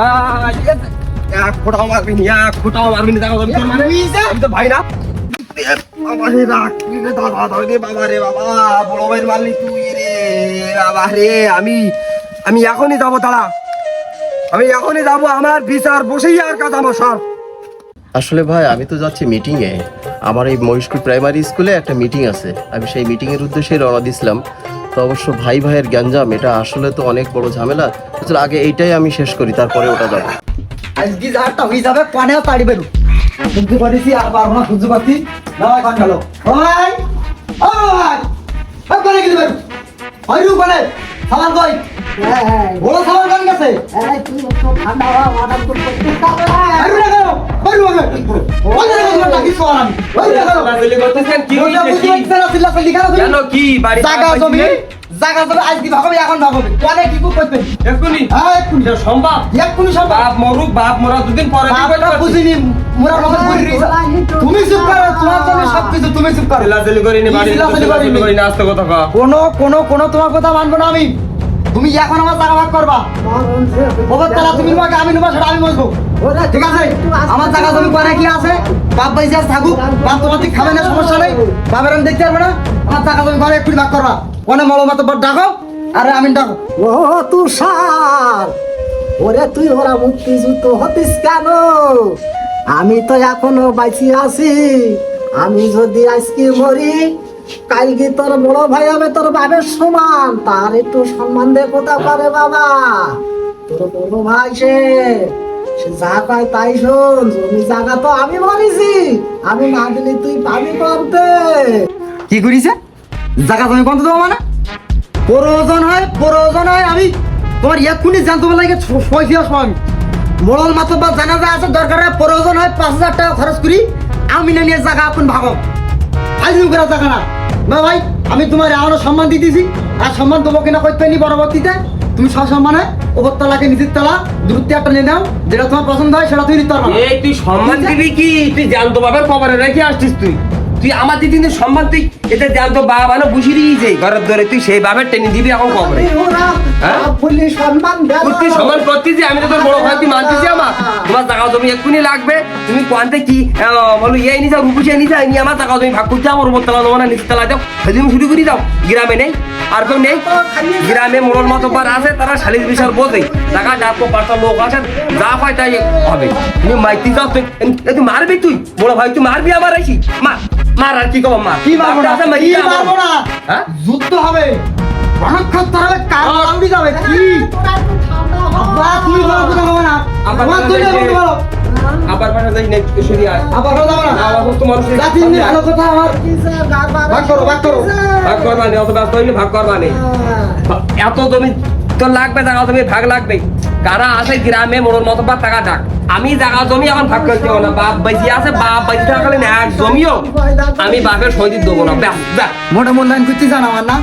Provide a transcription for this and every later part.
আমি তোর এখনই যাব দাঁড়া আমি এখনই যাব আমার বিচার বসেই আর কাজ আমার সব আসলে ভাই, আমি তো যাচ্ছি মিটিং এ আমার এই মহিষকুট প্রাইমারি স্কুলে একটা মিটিং আছে। আমি সেই মিটিং এর উদ্দেশ্যে রওনা দিছিলাম। তো অবশ্য ভাই ভাইয়ের গ্যাঞ্জাম এটা আসলে তো অনেক বড় ঝামেলা আসলে আগে এইটাই আমি শেষ করি তারপরে ওটা যাব হয়ে তাড়ি বুঝতে আর পারব না না গেল ভাই হয় রু কোনে সামান কই বড় সামান কই গেছে? আরে গেল বেরু আগে ওই না গেল টাকি সোয়ার আমি। ওই না গেল? করতেছেন, কি ওইটা হয়েছে, বুঝতে কি? কি বাড়ি জায়গা জমি। জায়গা জমি আজকে ভাগাবে এখন ভাগাবে কোনে কি করবে? এক্ষুনি। হ্যাঁ এক্ষুনি। সম্ভব? এক্ষুনি সব বাপ মরুক বাপ মরা দুদিন পরে বাপটা বুঝিনি মোরা কথা বলি তুমি চুপ করো তোমার জন্য সব কিছু তুমি চুপ করো। চিল্লাচিল্লি করিনি বাড়ি চিল্লাচিল্লি করিনি। চিল্লাচিল্লি আস্তে কথা কও। কোনো কোনো কোনো তোমার কথা মানবো না আমি। তুমি এখন আমার জায়গা ভাগ করবা। ওবার তারা তুমি নেবা আমি নেবা সেটা আমি বলব ঠিক আছে? আমার জায়গা তুমি করে। কি আছে? বাপ বাইসে থাকুক। বাপ তোমার দিক খাবে না সমস্যা নেই। বাপের আমি দেখতে পারব না। আমার জায়গা তুমি করে একটু ভাগ করবা। কোনে মলো মতো ডাকো আরে আমি ডাকো। ও তুষার ওরে তুই ওরা মুক্তিযুদ্ধ হতিস কেন? আমি তো এখনও বাইচি আছি। আমি যদি আজকে মরি কালকে তোর বড় ভাই হবে তোর বাবের সমান। তার একটু সম্মান দিয়ে কোথা পারে বাবা? তোর বড় ভাই সে সে যা পায় তাই শোন। জমি জায়গা তো আমি মরেছি আমি না দিলে তুই পাবি করতে। কি করিছে? জায়গা জমি কত দেবো মানে? প্রয়োজন হয় প্রয়োজন হয় আমি তোমার এক্ষুনি জানতে লাগে পয়সা আসব আমি। মোড়ল মাত্র বা জানাজা আছে দরকার হয় প্রয়োজন হয় পাঁচ হাজার টাকা খরচ করি আমি না নিয়ে জায়গা আপন ভাগো। ফাইজিং করা জায়গা না। না ভাই আমি তোমার এমনও সম্মান দিতেছি আর সম্মান দেবো কিনা করতে নি পরবর্তীতে। তুমি সসম্মানে ওপর তলাকে নিচের তলা দূরত্বে একটা নিয়ে নাও যেটা তোমার পছন্দ হয় সেটা তুমি নিতে পারবে এই তুই সম্মান দিবি কি? তুই জানতো বাবার কবরে রেখে আসছিস তুই। তুই আমার দিদি সম্মান তুই এটা জানতো বাবা মানে বুঝি দিয়েছে। ঘরের ধরে তুই সেই বাবার টেনে দিবি এখন কবরে তুই করতেছি আমি তো তোর বড় ভাই মানতেছি আমার। তোমার টাকা জমি এক্ষুনি লাগবে। তুমি কোয়ান্তে কি বলো ইয়ে নিয়ে যাও নিয়ে যাও নিয়ে আমার টাকা জমি ভাগ করতে আমার উপর তলা দেবো না নিচে তলা সেদিন শুরু করে দাও। গ্রামে নেই আর কেউ নেই। গ্রামে মোড়ল মতো বার আছে তারা শালিশ বিষয় বোঝে। টাকা ডাকবো পাঁচটা লোক আছে যা পায় তাই হবে। তুমি মাইতি যাও তুই মারবি তুই? বড় ভাই তুই মারবি আমার আইসি? মার মার আর কি কব মার? কি মারবো না? কি মারবো না? হ্যাঁ? যুদ্ধ হবে। কার যাবে কি? তুমি কথা বলো না। আমার তুই তুমি বলো বলো। আবার পাঠা যাই নেই সরি আয়। বলো না। না, বাবু, তোমার সেই- জাতি নিয়ে ভালো কথা আমার। ভাগ করো ভাগ করো। ভাগ করবা নেই অত ব্যস্ত হইলে ভাগ করবা নেই এত জমি তোর লাগবে জায়গা জমি ভাগ লাগবে কারা আছে গ্রামে মোড়র মতো বা টাকা ডাক আমি জায়গা জমি এখন ভাগ করতে হব না। বাপ বাইজি আছে, বাপ বাইজি থাকলে এক জমিও আমি বাপের সই দিতে দেবো না। ব্যাস ব্যাস। মোটা মূল্যায়ন করতে জানো আমার না?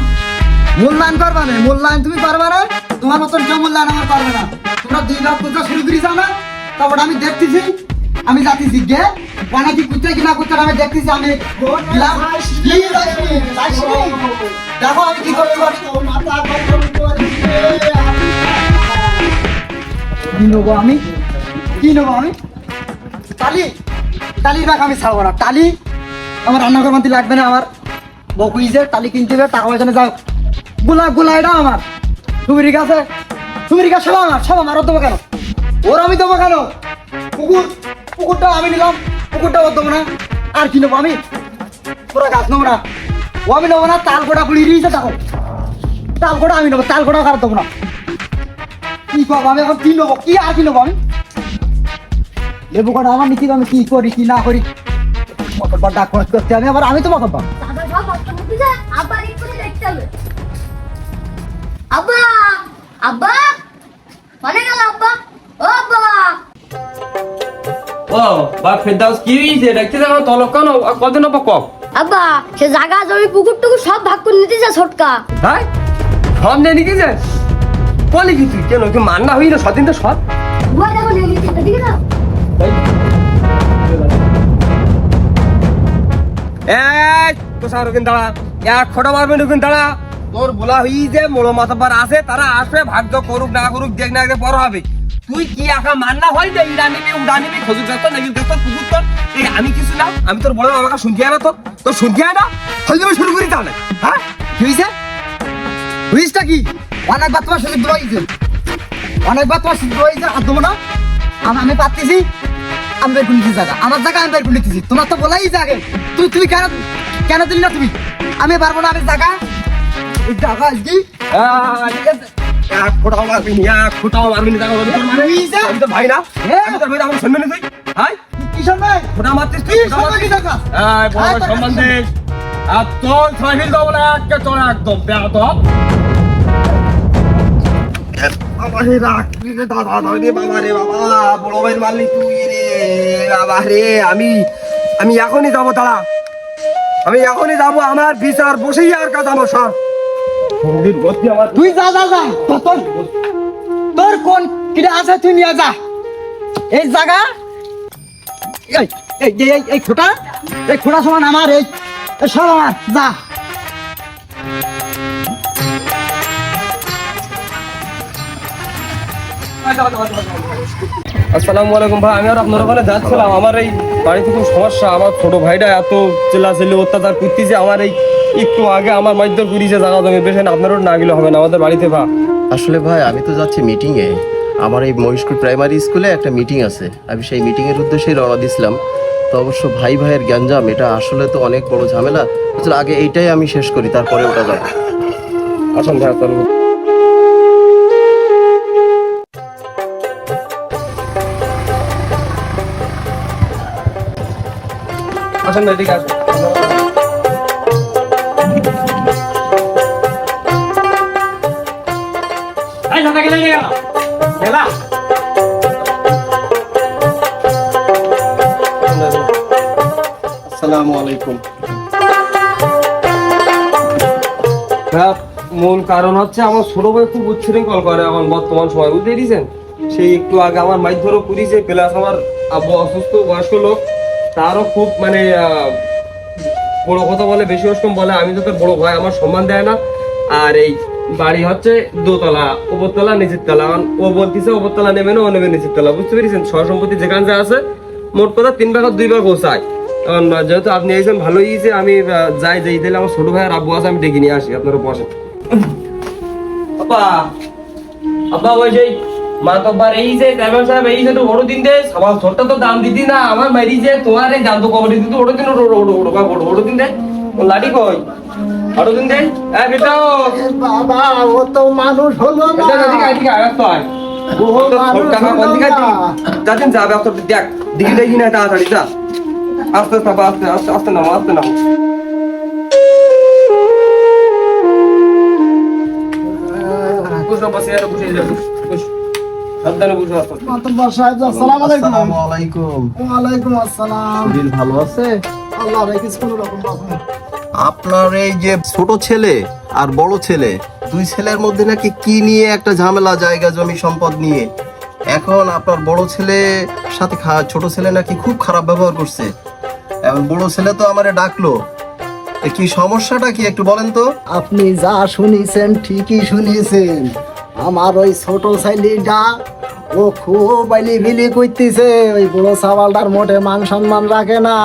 মূল্যায়ন করবা না? মূল্যায়ন তুমি পারবে না? তোমার মতন কেউ মূল্যায়ন আমার পারবে না। তোমরা দুই লাখ কোথা শুরু করি জানা? তারপর আমি দেখতেছি, আমি যাচ্ছি জিজ্ঞে মানে কি করতে কি না আমি দেখতেছি, আমি? দেখো আমি কি করতে পারি? কি নেব আমি? কি নেব আমি? টালি টালির ব্যাগ আমি ছাড়বো না। টালি, আমার রান্নাঘর মান্তি লাগবে না আমার। বকুইজে টালি কিনতে হবে টাকা পয়সা যাও। গুলা গুলা এটা আমার। সুমিরি গাছে সুমিরি গাছ সব আমার সব আমার দেবো কেন? ওর আমি দেবো কেন? পুকুর পুকুরটা আমি নিলাম। পুকুরটা ওর দেবো না। আর কি নেব আমি? পুরো গাছ নেব না। ও আমি নেব না, তাল গোটা পুড়ি দিয়েছে, দেখো। তাল গোটা আমি নেব, তাল গোটা কার দেবো না? কি করব আমি এখন কি নেব কি আর কি নেব আমি? লেবু কটা আমার নিচে আমি কি করি কি না করি? মতব্বার ডাক করতে আমি আবার আমি তো আব্বা আব্বা মানে গেল আব্বা। ও আব্বা। ও বাপ ফেরদাউস কি হয়েছে দেখতে দেখো তলক কেন? কদিন আব্বা সে জায়গা জমি পুকুর টুকুর সব ভাগ করে নিতে যা ছোটকা। হ্যাঁ সব নিয়ে গেছে বলি কি তুই? কেন? কি মান্না হই না সদিন তো ভয় দেখো আছে এই তো সার ওখানে দাঁড়া। এক খোটা মারবেন ওখানে দাঁড়া। তোর বলা হই যে মোড়ো মাতাবার আছে তারা আসবে ভাগ্য করুক না করুক দেখ না দেখ বড় হবে। তুই কি একা মান্না হয় যে ইরা নিবি উড়া নিবি খজুর গাছ নেবি গাছ পুকুর তোর এই আমি কিছু না আমি তোর বড় বাবাকে শুনতে না তোর তোর শুনতে না? হয়ে যাবে শুরু করি তাহলে হ্যাঁ? হয়েছেটা কি? অনেকবার তোমার সুযোগ দেওয়া হয়েছে। অনেকবার তোমার সুযোগ দেওয়া হয়েছে আর দেবো না। আমি আমি পাচ্ছি আমি বের করে জায়গা। আমার জায়গা আমি বের করে নিতেছি। তোমার তো বলাই জাগে তুই তুমি কেন কেন দিলি না তুমি? আমি পারব না আমি জায়গা জায়গা আজকে। ফোঁটাও মারবি নি, মারবি নি, আমি তোর ভাই না। আমি তোর ভাই আমার শুনবি না তুই। হ্যাঁ কি সম্মান ফোঁটা মারতিস তুই সম্মান ভাই। দিস। আর তোর সাহিল দেবো না, একে তোর রাখ, রে দাদা, রে বাবা রে বাবা, বড় ভাইয়ের মারলি তুই রে, বাবা রে, আমি আমি এখনই যাব দাঁড়া আমি এখনই যাব আমার বিচার বসেই আর কাজ আমার সব তুই যা যা যা তোর তোর তোর কোন কিটা আছে তুই নিয়ে যা এই জায়গা এই এই এই- খোটা এই খোটা সমান আমার এই এই সব আমার যা আসসালামু আলাইকুম ভাই আমি আর আপনার ওখানে যাচ্ছিলাম। আমার এই বাড়িতে খুব সমস্যা আমার ছোট ভাইটা এত চিল্লাচিল্লি অত্যাচার করতেছে আমার এই একটু আগে আমার মাইদর করিছে জায়গা জমি বেশি আপনারও না গেলে হবে না আমাদের বাড়িতে ভা আসলে ভাই আমি তো যাচ্ছি মিটিংয়ে আমার এই মহিষকুর প্রাইমারি স্কুলে একটা মিটিং আছে। আমি সেই মিটিংয়ের উদ্দেশ্যেই রওনা দিছিলাম। তো অবশ্য ভাই ভাইয়ের গ্যাঞ্জাম এটা আসলে তো অনেক বড় ঝামেলা। আসলে আগে এইটাই আমি শেষ করি তারপরে ওটা যাব। আসুন আসুন। আসসালামু আলাইকুম। মূল কারণ হচ্ছে আমার ছোট ভাই খুব উচ্ছৃঙ্খল করে এখন বর্তমান সময় বুঝতে পেরেছেন? সেই একটু আগে আমার মাইক ধরো করিছে প্লাস আমার আব্বু অসুস্থ বয়স্ক লোক। তারও খুব মানে বড় কথা বলে বেশি অষ্টম বলে আমি তো তোর বড় ভাই আমার সম্মান দেয় না। আর এই বাড়ি হচ্ছে দোতলা উপরতলা নিচের তলা ও বলতেছে উপরতলা নেবে না ও নেবে নিচের তলা বুঝতে পেরেছেন? সহ সম্পত্তি যেখান যা আছে মোট কথা তিন ভাগ আর দুই ভাগ ও চাই এখন আহ, যেহেতু আপনি এসেছেন ভালোই যে আমি যাই যাই তাহলে আমার ছোট ভাইয়ের আব্বু আছে আমি ডেকে নিয়ে আসি আপনারা বসে আব্বা আব্বা ওই যে মা তো বার এই যে ড্রাইভার সাহেব এই যে বড় দিন দে সবার ছোটটা তো দাম দিতি না আমার মারি যে তোমার এই দাম তো কবর দিতি? ওড়ো দিন ওড়ো ওড়ো ওড়ো ওড়ো ওড়ো দিন দে লাঠি কই? ওড়ো দিন দে এ বেটাও বাবা ও তো মানুষ হলো না। এটা দিকে আইদিকে আগাত তো আয়। তোর মানুষ টাকা হলো কোন দিকে যাবে তোর দেখ দিকে দেখি না তাড়াতাড়ি যা। আস্তে আস্তে আস্তে আস্তে আস্তে নামো আস্তে নামো। বুঝ না বসে আপনার এই যে ছোট ছেলে আর বড় ছেলে দুই ছেলের মধ্যে নাকি কি নিয়ে একটা ঝামেলা জায়গা জমি সম্পদ নিয়ে? এখন আপনার বড় ছেলে সাথে খা- ছোট ছেলে নাকি খুব খারাপ ব্যবহার করছে। এখন বড় ছেলে তো আমারে ডাকলো। এ কি সমস্যাটা কি একটু বলেন তো? আপনি যা শুনেছেন ঠিকই শুনেছেন। আমার ওই ছোট ছেলেটা ও খুব বাইলি বিলি করতেছে ওই বড় সাবালটার মোটে মান সম্মান রাখে না।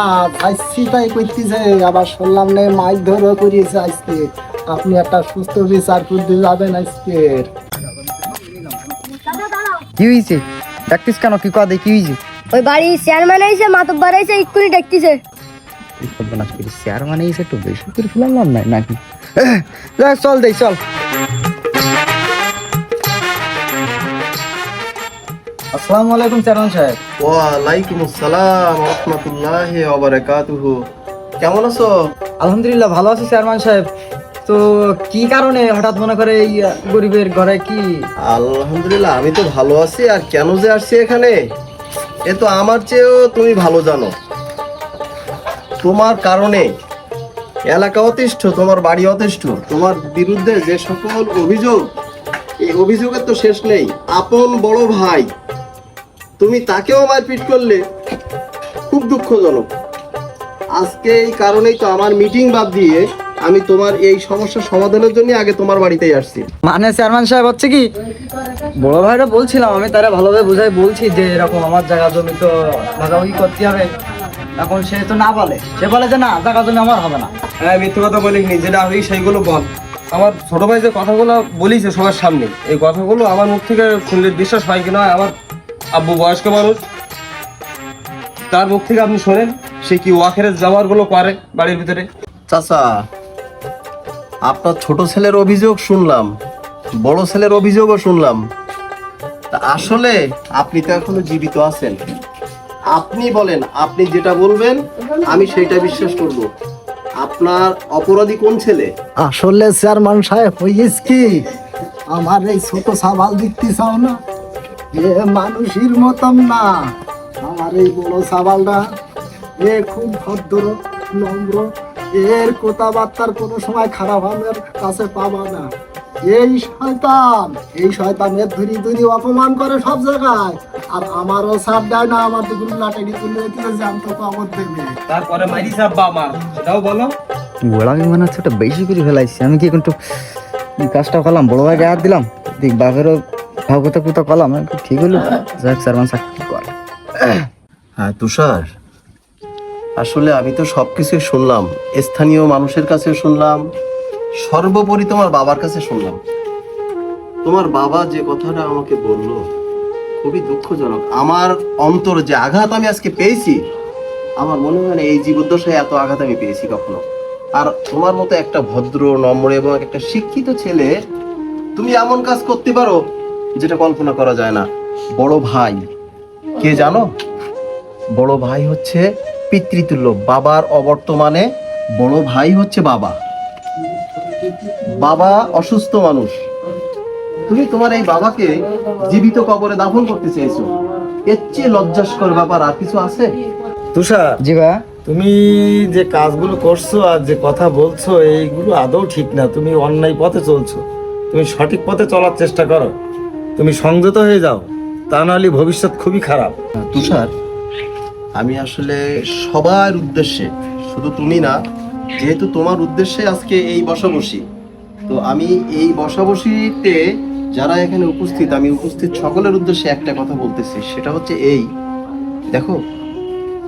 চাইছি তাই করতেছে আবার শুনলাম নে মাছ ধরে করিয়েছে আজকে। আপনি একটা সুস্থ বিচার করতে যাবেন আজকে। কি হয়েছে ডাকতিস কেন? কি কথা কি হয়েছে ওই বাড়ি চেয়ারম্যান আইছে মাতব্বার আইছে ইকুনি ডাকতিছে। মানে এসে একটু বেশি করে ফেলাম না নাকি? চল দেই চল। আসসালামু আলাইকুম চেয়ারম্যান সাহেব। ওয়ালাইকুম আসসালাম রহমতুল্লাহ ওবারাকাতুহু কেমন আছো? আলহামদুলিল্লাহ ভালো আছি চেয়ারম্যান সাহেব। তো কি কারণে হঠাৎ মনে করে এই গরিবের ঘরে কি? আলহামদুলিল্লাহ আমি তো ভালো আছি আর কেন যে আসছি এখানে? এ তো আমার চেয়েও তুমি ভালো জানো। তোমার কারণে এলাকা অতিষ্ঠ তোমার বাড়ি অতিষ্ঠ তোমার বিরুদ্ধে যে সকল অভিযোগ এই অভিযোগের তো শেষ নেই। আপন বড় ভাই তুমি তাকেও মারপিট করলে? খুব দুঃখজনক। আজকে এই কারণেই তো আমার মিটিং বাদ দিয়ে আমি তোমার এই সমস্যার সমাধানের জন্য আগে তোমার বাড়িতেই আসছি। মানে চেয়ারম্যান সাহেব হচ্ছে কি? বড় ভাইরা বলছিলাম আমি তারা ভালোভাবে বুঝাই বলছি যে এরকম আমার জায়গা জমি তো ভাগাভাগি করতে হবে। এখন সে তো না বলে। সে বলে যে না জায়গা জমি আমার হবে না। হ্যাঁ মিথ্যে কথা বলিনি যেটা হই সেইগুলো বল। আমার ছোট ভাই যে কথাগুলো বলিছে সবার সামনে এই কথাগুলো আমার মুখ থেকে শুনলে বিশ্বাস হয় কিনা আমার আব্বু বয়স্ক মানুষ। তার মুখ থেকে আপনি শোনেন সে কি ওয়াকের জামারগুলো করে বাড়ির ভিতরে? চাচা আপনার ছোট ছেলের অভিযোগ শুনলাম বড় ছেলের অভিযোগও শুনলাম। তা আসলে আপনি তো এখনও জীবিত আছেন। আপনি বলেন আপনি যেটা বলবেন আমি সেইটা বিশ্বাস করব। আপনার অপরাধী কোন ছেলে? আসলে চেয়ারম্যান সাহেব হইস কি আমার এই ছোট সাবাল দেখতে চাও না? এ মানুষের মতন না। আমার এই বড় সাবালটা এ খুব ভদ্র নম্র এর কথাবার্তার কোনো সময় খারাপ আমার কাছে পাবা না। এই শয়তান এই শয়তানের ধরি ধরি অপমান করে সব জায়গায়। আর আমারও সাপ দেয় না আমার দুগুলো লাটাই তুলে দিলে জানতো খবর দেবে। তারপরে মাইরি সাব্বা আমার সেটাও বলো। মনে হচ্ছে ওটা বেশি করে ফেলাইছি। আমি কি একটু এই কাজটা করলাম বড় ভাইকে হাত দিলাম। দেখ বাঘেরও আমি বলি, ঠিক হলো। যাক হ্যাঁ তুষার। আসলে আমি তো সবকিছু শুনলাম। স্থানীয় মানুষের কাছে শুনলাম। সর্বোপরি তোমার বাবার কাছে শুনলাম। তোমার বাবা যে কথাটা আমাকে বলল খুবই দুঃখজনক। আমার অন্তর যে আঘাত আমি আজকে পেয়েছি আমার মনে হয় না এই জীবদ্দশায় এত আঘাত আমি পেয়েছি কখনো। আর তোমার মতো একটা ভদ্র নম্র এবং একটা শিক্ষিত ছেলে তুমি এমন কাজ করতে পারো যেটা কল্পনা করা যায় না। বড় ভাই। কে জানো? বড় ভাই হচ্ছে পিতৃতুল্য। বাবার অবর্তমানে বড় ভাই হচ্ছে বাবা। বাবা অসুস্থ মানুষ। তুমি তোমার এই বাবাকে জীবিত কবরে দাফন করতে চেয়েছো। এর চেয়ে লজ্জাস্কর ব্যাপার আর কিছু আছে? তুষার জি ভাইয়া তুমি যে কাজগুলো করছ আর যে কথা বলছো এইগুলো আদৌ ঠিক না। তুমি অন্যায় পথে চলছো। তুমি সঠিক পথে চলার চেষ্টা করো। তুমি সংযত হয়ে যাও, তা নাহলে ভবিষ্যৎ খুবই খারাপ। তুষার, আমি আসলে সবার উদ্দেশ্যে, শুধু তুমি না, যেহেতু তোমার উদ্দেশ্যে আজকে এই বসাবসি, তো আমি এই বসাবসিতে যারা এখানে উপস্থিত, আমি উপস্থিত সকলের উদ্দেশ্যে একটা কথা বলতেছি, সেটা হচ্ছে এই। দেখো,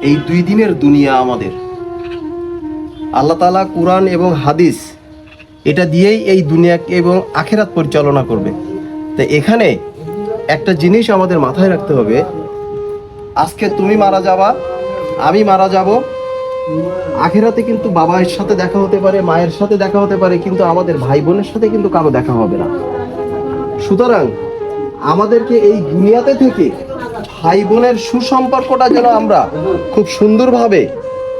এই দুই দিনের দুনিয়া আমাদের। আল্লাহ তাআলা কোরআন এবং হাদিস, এটা দিয়েই এই দুনিয়াকে এবং আখেরাত পরিচালনা করবে। তো এখানে একটা জিনিস আমাদের মাথায় রাখতে হবে। আজকে তুমি মারা যাবা, আমি মারা যাব। আখেরাতে কিন্তু বাবার সাথে দেখা হতে পারে, মায়ের সাথে দেখা হতে পারে, কিন্তু আমাদের ভাই বোনের সাথে কিন্তু কারও দেখা হবে না। সুতরাং আমাদেরকে এই দুনিয়াতে থেকে ভাই বোনের সুসম্পর্কটা যেন আমরা খুব সুন্দরভাবে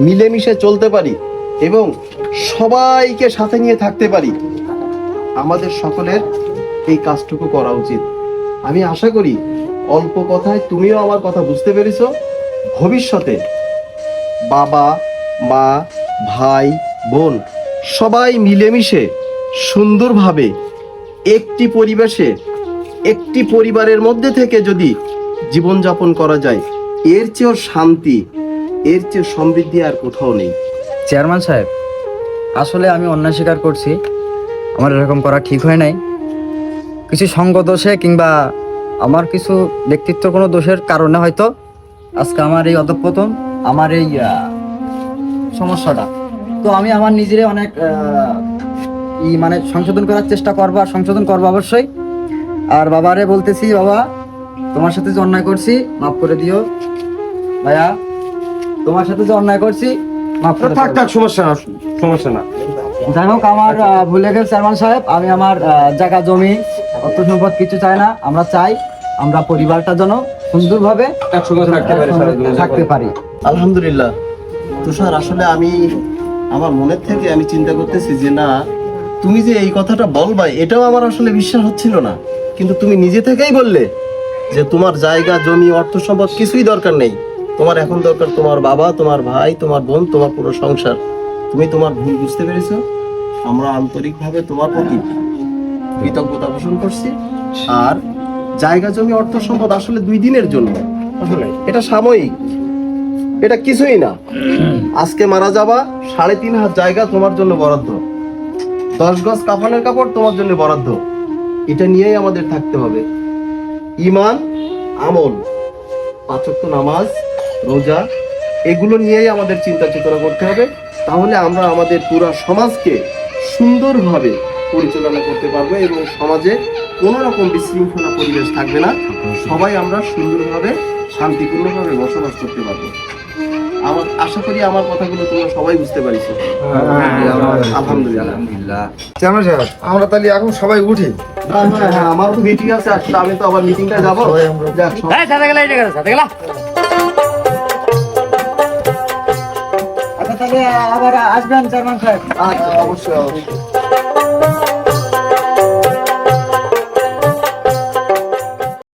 মিলেমিশে চলতে পারি এবং সবাইকে সাথে নিয়ে থাকতে পারি। আমাদের সকলের এই কাজটুকু করা উচিত। আমি আশা করি অল্প কথায় তুমিও আমার কথা বুঝতে পেরেছ। ভবিষ্যতে বাবা, মা, ভাই, বোন সবাই মিলেমিশে সুন্দরভাবে একটি পরিবেশে, একটি পরিবারের মধ্যে থেকে যদি জীবনযাপন করা যায়, এর চেয়েও শান্তি, এর চেয়ে সমৃদ্ধি আর কোথাও নেই। চেয়ারম্যান সাহেব, আসলে আমি অন্যায় স্বীকার করছি। আমার এরকম করা ঠিক হয় নাই। কিছু সঙ্গ দোষে কিংবা আমার কিছু ব্যক্তিত্ব কোনো দোষের কারণে হয়তো আজকে আমার এই অধপতন আমার এই সমস্যাটা। তো আমি আমার নিজেরে অনেক ই মানে সংশোধন করার চেষ্টা করব আর সংশোধন করব অবশ্যই। আর বাবারে বলতেছি বাবা তোমার সাথে যে অন্যায় করছি মাফ করে দিও। ভাইয়া তোমার সাথে যে অন্যায় করছি মাফ করে থাক থাক সমস্যা না সমস্যা না। যাই হোক আমার ভুলে গেছে চেয়ারম্যান সাহেব। আমি আমার জায়গা জমি অর্থ সম্পদ কিছু চাই না। আমরা চাই আমরা পরিবারটা যেন সুন্দরভাবে থাকতে পারে থাকতে আলহামদুলিল্লাহ। তুষার আসলে আমি আমার মনের থেকে আমি চিন্তা করতেছি যে না তুমি যে এই কথাটা বলবা এটাও আমার আসলে বিশ্বাস হচ্ছিল না। কিন্তু তুমি নিজে থেকেই বললে যে তোমার জায়গা জমি অর্থ সম্পদ কিছুই দরকার নেই। তোমার এখন দরকার তোমার বাবা তোমার ভাই তোমার বোন তোমার পুরো সংসার। তুমি তোমার ভুল বুঝতে পেরেছ? আমরা আন্তরিকভাবে তোমার প্রতি কৃতজ্ঞতা পোষণ করছি। আর জায়গা জমি অর্থ সম্পদ আসলে দুই দিনের জন্য। এটা সাময়িক। এটা কিছুই না। আজকে মারা যাবা সাড়ে তিন হাত জায়গা তোমার জন্য বরাদ্দ। দশ গজ কাফনের কাপড় তোমার জন্য বরাদ্দ। এটা নিয়েই আমাদের থাকতে হবে। ইমান আমল পাঁচক্য নামাজ রোজা এগুলো নিয়েই আমাদের চিন্তা চেতনা করতে হবে। তাহলে আমরা আমাদের পুরো সমাজকে সুন্দরভাবে পরিচালনা করতে পারব এবং সমাজে কোনো রকম বিশৃঙ্খলা পরিবেশ থাকবে না। সবাই আমরা সুন্দরভাবে শান্তিপূর্ণভাবে বসবাস করতে পারব। আমার আশা করি আমার কথাগুলো তোমরা সবাই বুঝতে পারিছো। আলহামদুলিল্লাহ। চেয়ারম্যান সাহেব আমরা তাহলে এখন সবাই উঠি। আমার তো মিটিং আছে আসলে আমি তো আবার মিটিংটা যাব। যাক সাথে গেলা সাথে গেলা। আবার আসবেন জার্মান সাহেব আচ্ছা অবশ্যই অবশ্যই।